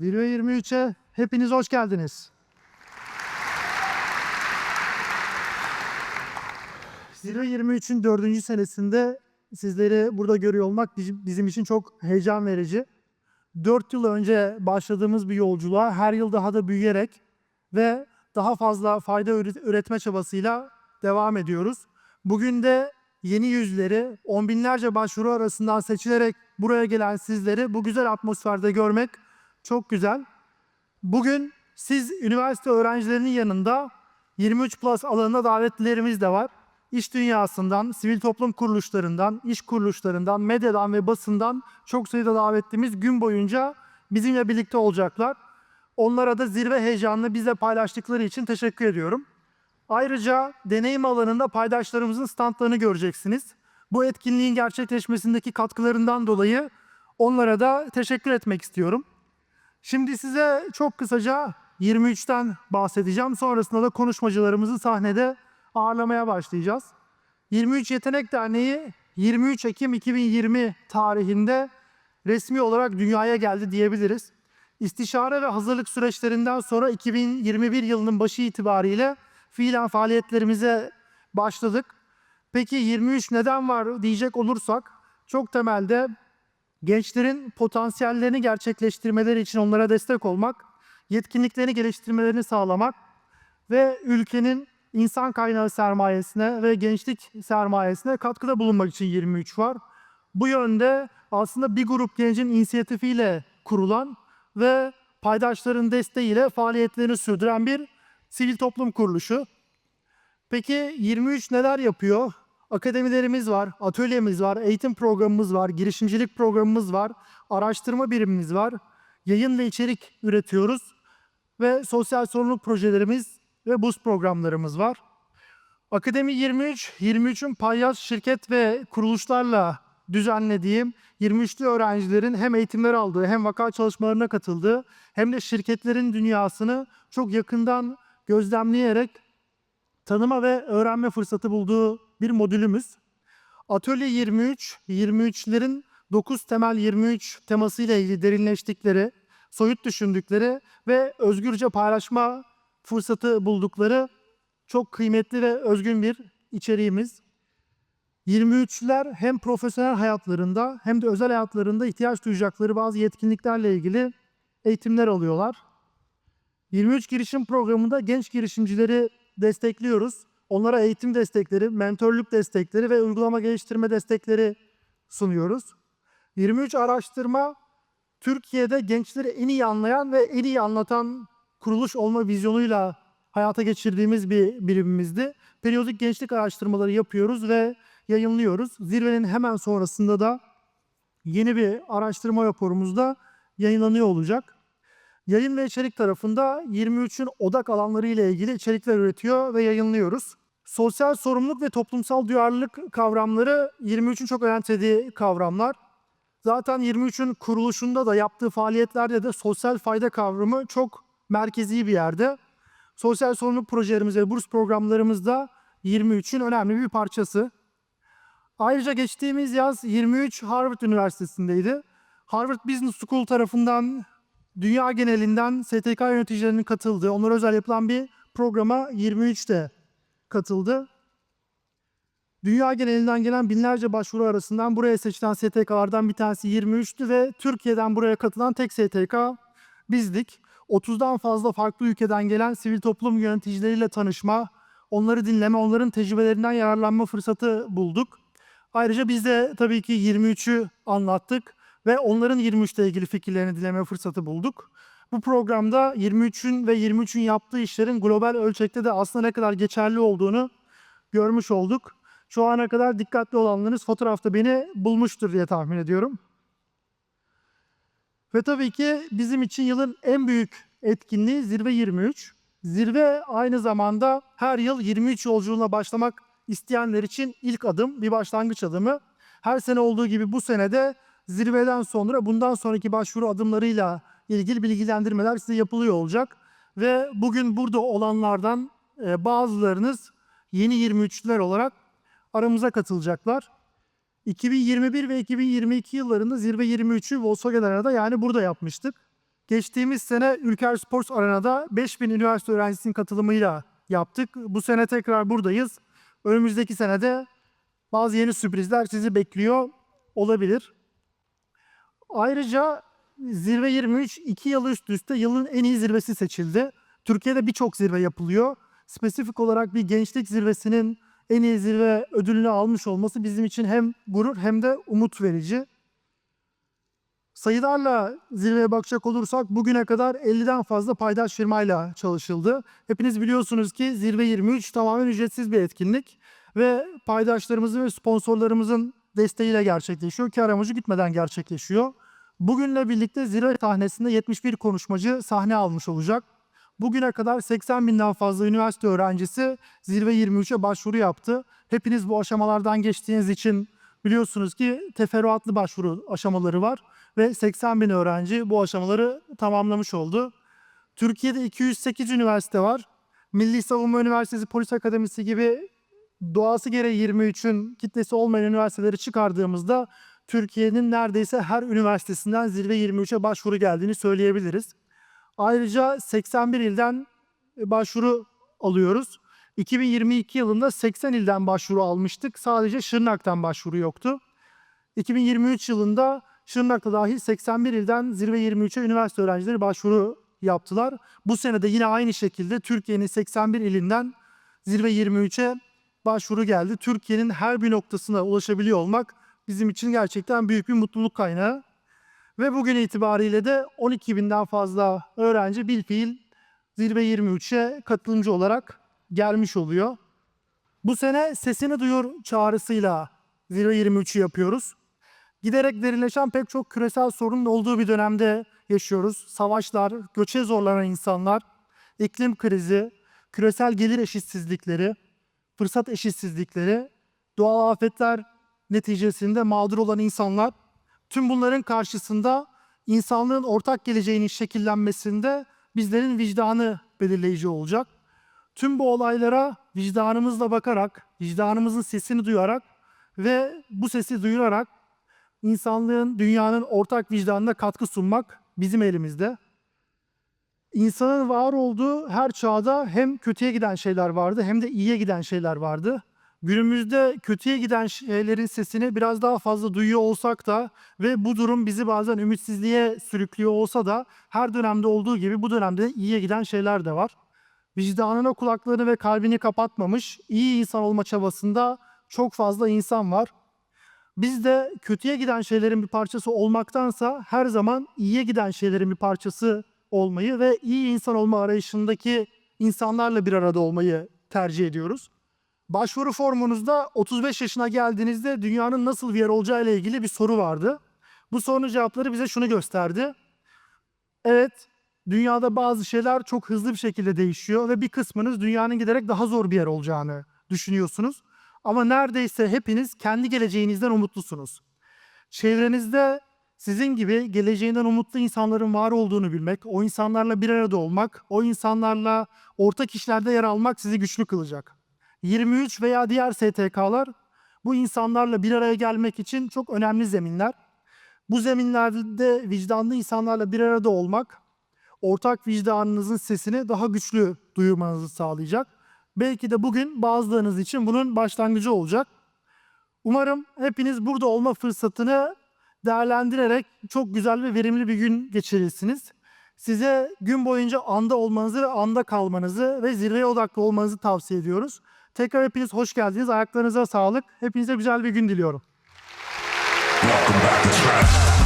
Zirve 23'e hepiniz hoş geldiniz. Zirve 23'ün dördüncü senesinde sizleri burada görüyor olmak bizim, için çok heyecan verici. 4 yıl önce başladığımız bir yolculuğa her yıl daha da büyüyerek ve daha fazla fayda üret- üretme çabasıyla devam ediyoruz. Bugün de yeni yüzleri, on binlerce başvuru arasından seçilerek buraya gelen sizleri bu güzel atmosferde görmek çok güzel. Bugün siz üniversite öğrencilerinin yanında 23 Plus alanında davetlilerimiz de var. İş dünyasından, sivil toplum kuruluşlarından, iş kuruluşlarından, medyadan ve basından çok sayıda davetlimiz gün boyunca bizimle birlikte olacaklar. Onlara da zirve heyecanını bizle paylaştıkları için teşekkür ediyorum. Ayrıca deneyim alanında paydaşlarımızın standlarını göreceksiniz. Bu etkinliğin gerçekleşmesindeki katkılarından dolayı onlara da teşekkür etmek istiyorum. Şimdi size çok kısaca 23'ten bahsedeceğim. Sonrasında da konuşmacılarımızı sahnede ağırlamaya başlayacağız. 23 Yetenek Derneği 23 Ekim 2020 tarihinde resmi olarak dünyaya geldi diyebiliriz. İstişare ve hazırlık süreçlerinden sonra 2021 yılının başı itibariyle fiilen faaliyetlerimize başladık. Peki 23 neden var diyecek olursak çok temelde gençlerin potansiyellerini gerçekleştirmeleri için onlara destek olmak, yetkinliklerini geliştirmelerini sağlamak ve ülkenin insan kaynağı sermayesine ve gençlik sermayesine katkıda bulunmak için 23 var. Bu yönde aslında bir grup gencin inisiyatifiyle kurulan ve paydaşların desteğiyle faaliyetlerini sürdüren bir sivil toplum kuruluşu. Peki 23 neler yapıyor? Akademilerimiz var, atölyemiz var, eğitim programımız var, girişimcilik programımız var, araştırma birimimiz var, yayın ve içerik üretiyoruz ve sosyal sorumluluk projelerimiz ve burs programlarımız var. Akademi 23, 23'ün paydaş şirket ve kuruluşlarla düzenlediğim 23'lü öğrencilerin hem eğitimler aldığı hem vaka çalışmalarına katıldığı hem de şirketlerin dünyasını çok yakından gözlemleyerek tanıma ve öğrenme fırsatı bulduğu bir modülümüz. Atölye 23, 23'lerin 9 temel 23 temasıyla ilgili derinleştikleri, soyut düşündükleri ve özgürce paylaşma fırsatı buldukları çok kıymetli ve özgün bir içeriğimiz. 23'ler hem profesyonel hayatlarında hem de özel hayatlarında ihtiyaç duyacakları bazı yetkinliklerle ilgili eğitimler alıyorlar. 23 girişim programında genç girişimcileri destekliyoruz. Onlara eğitim destekleri, mentorluk destekleri ve uygulama geliştirme destekleri sunuyoruz. 23 araştırma Türkiye'de gençleri en iyi anlayan ve en iyi anlatan kuruluş olma vizyonuyla hayata geçirdiğimiz bir birimimizdi. Periyodik gençlik araştırmaları yapıyoruz ve yayınlıyoruz. Zirvenin hemen sonrasında da yeni bir araştırma raporumuz da yayınlanıyor olacak. Yayın ve içerik tarafında 23'ün odak alanları ile ilgili içerikler üretiyor ve yayınlıyoruz. Sosyal sorumluluk ve toplumsal duyarlılık kavramları 23'ün çok önemsediği kavramlar. Zaten 23'ün kuruluşunda da yaptığı faaliyetlerde de sosyal fayda kavramı çok merkezi bir yerde. Sosyal sorumluluk projelerimiz ve burs programlarımız da 23'ün önemli bir parçası. Ayrıca geçtiğimiz yaz 23 Harvard Üniversitesi'ndeydi. Harvard Business School tarafından dünya genelinden STK yöneticilerinin katıldığı, onlara özel yapılan bir programa 23 de katıldı. Dünya genelinden gelen binlerce başvuru arasından buraya seçilen STK'lardan bir tanesi 23'tü ve Türkiye'den buraya katılan tek STK bizdik. 30'dan fazla farklı ülkeden gelen sivil toplum yöneticileriyle tanışma, onları dinleme, onların tecrübelerinden yararlanma fırsatı bulduk. Ayrıca biz de tabii ki 23'ü anlattık ve onların 23 ile ilgili fikirlerini dinleme fırsatı bulduk. Bu programda 23'ün ve 23'ün yaptığı işlerin global ölçekte de aslında ne kadar geçerli olduğunu görmüş olduk. Şu ana kadar dikkatli olanlarınız fotoğrafta beni bulmuştur diye tahmin ediyorum. Ve tabii ki bizim için yılın en büyük etkinliği Zirve 23. Zirve aynı zamanda her yıl 23 yolculuğuna başlamak isteyenler için ilk adım, bir başlangıç adımı. Her sene olduğu gibi bu senede zirveden sonra bundan sonraki başvuru adımlarıyla ilgili bilgilendirmeler size yapılıyor olacak. Ve bugün burada olanlardan e, bazılarınız yeni 23'lüler olarak aramıza katılacaklar. 2021 ve 2022 yıllarında Zirve 23'ü Volkswagen Arena'da yani burada yapmıştık. Geçtiğimiz sene Ülker Sports Arena'da 5000 üniversite öğrencisinin katılımıyla yaptık. Bu sene tekrar buradayız. Önümüzdeki senede bazı yeni sürprizler sizi bekliyor olabilir. Ayrıca Zirve 23 iki yıl üst üste yılın en iyi zirvesi seçildi. Türkiye'de birçok zirve yapılıyor. Spesifik olarak bir gençlik zirvesinin en iyi zirve ödülünü almış olması bizim için hem gurur hem de umut verici. Sayılarla zirveye bakacak olursak bugüne kadar 50'den fazla paydaş firmayla çalışıldı. Hepiniz biliyorsunuz ki Zirve 23 tamamen ücretsiz bir etkinlik ve paydaşlarımızın ve sponsorlarımızın desteğiyle gerçekleşiyor. Kar amacı gitmeden gerçekleşiyor. Bugünle birlikte zirve sahnesinde 71 konuşmacı sahne almış olacak. Bugüne kadar 80 binden fazla üniversite öğrencisi Zirve 23'e başvuru yaptı. Hepiniz bu aşamalardan geçtiğiniz için biliyorsunuz ki teferruatlı başvuru aşamaları var ve 80 bin öğrenci bu aşamaları tamamlamış oldu. Türkiye'de 208 üniversite var. Milli Savunma Üniversitesi Polis Akademisi gibi doğası gereği 23'ün kitlesi olmayan üniversiteleri çıkardığımızda Türkiye'nin neredeyse her üniversitesinden zirve 23'e başvuru geldiğini söyleyebiliriz. Ayrıca 81 ilden başvuru alıyoruz. 2022 yılında 80 ilden başvuru almıştık. Sadece Şırnak'tan başvuru yoktu. 2023 yılında Şırnak'ta dahil 81 ilden zirve 23'e üniversite öğrencileri başvuru yaptılar. Bu sene de yine aynı şekilde Türkiye'nin 81 ilinden zirve 23'e başvuru geldi. Türkiye'nin her bir noktasına ulaşabiliyor olmak bizim için gerçekten büyük bir mutluluk kaynağı. Ve bugün itibariyle de 12 binden fazla öğrenci bilfiil zirve 23'e katılımcı olarak gelmiş oluyor. Bu sene sesini duyur çağrısıyla zirve 23'ü yapıyoruz. Giderek derinleşen pek çok küresel sorunun olduğu bir dönemde yaşıyoruz. Savaşlar, göçe zorlanan insanlar, iklim krizi, küresel gelir eşitsizlikleri, fırsat eşitsizlikleri, doğal afetler neticesinde mağdur olan insanlar, tüm bunların karşısında insanlığın ortak geleceğinin şekillenmesinde bizlerin vicdanı belirleyici olacak. Tüm bu olaylara vicdanımızla bakarak, vicdanımızın sesini duyarak ve bu sesi duyurarak insanlığın, dünyanın ortak vicdanına katkı sunmak bizim elimizde. İnsanın var olduğu her çağda hem kötüye giden şeyler vardı hem de iyiye giden şeyler vardı. Günümüzde kötüye giden şeylerin sesini biraz daha fazla duyuyor olsak da ve bu durum bizi bazen ümitsizliğe sürüklüyor olsa da her dönemde olduğu gibi bu dönemde iyiye giden şeyler de var. Vicdanına kulaklarını ve kalbini kapatmamış, iyi insan olma çabasında çok fazla insan var. Biz de kötüye giden şeylerin bir parçası olmaktansa her zaman iyiye giden şeylerin bir parçası olmayı ve iyi insan olma arayışındaki insanlarla bir arada olmayı tercih ediyoruz. Başvuru formunuzda 35 yaşına geldiğinizde dünyanın nasıl bir yer olacağı ile ilgili bir soru vardı. Bu sorunun cevapları bize şunu gösterdi. Evet, dünyada bazı şeyler çok hızlı bir şekilde değişiyor ve bir kısmınız dünyanın giderek daha zor bir yer olacağını düşünüyorsunuz. Ama neredeyse hepiniz kendi geleceğinizden umutlusunuz. Çevrenizde sizin gibi geleceğinden umutlu insanların var olduğunu bilmek, o insanlarla bir arada olmak, o insanlarla ortak işlerde yer almak sizi güçlü kılacak. 23 veya diğer STK'lar bu insanlarla bir araya gelmek için çok önemli zeminler. Bu zeminlerde vicdanlı insanlarla bir arada olmak, ortak vicdanınızın sesini daha güçlü duyurmanızı sağlayacak. Belki de bugün bazılarınız için bunun başlangıcı olacak. Umarım hepiniz burada olma fırsatını değerlendirerek çok güzel ve verimli bir gün geçirirsiniz. Size gün boyunca anda olmanızı ve anda kalmanızı ve zirveye odaklı olmanızı tavsiye ediyoruz. Tekrar hepiniz hoş geldiniz. Ayaklarınıza sağlık. Hepinize güzel bir gün diliyorum. Welcome back to trap.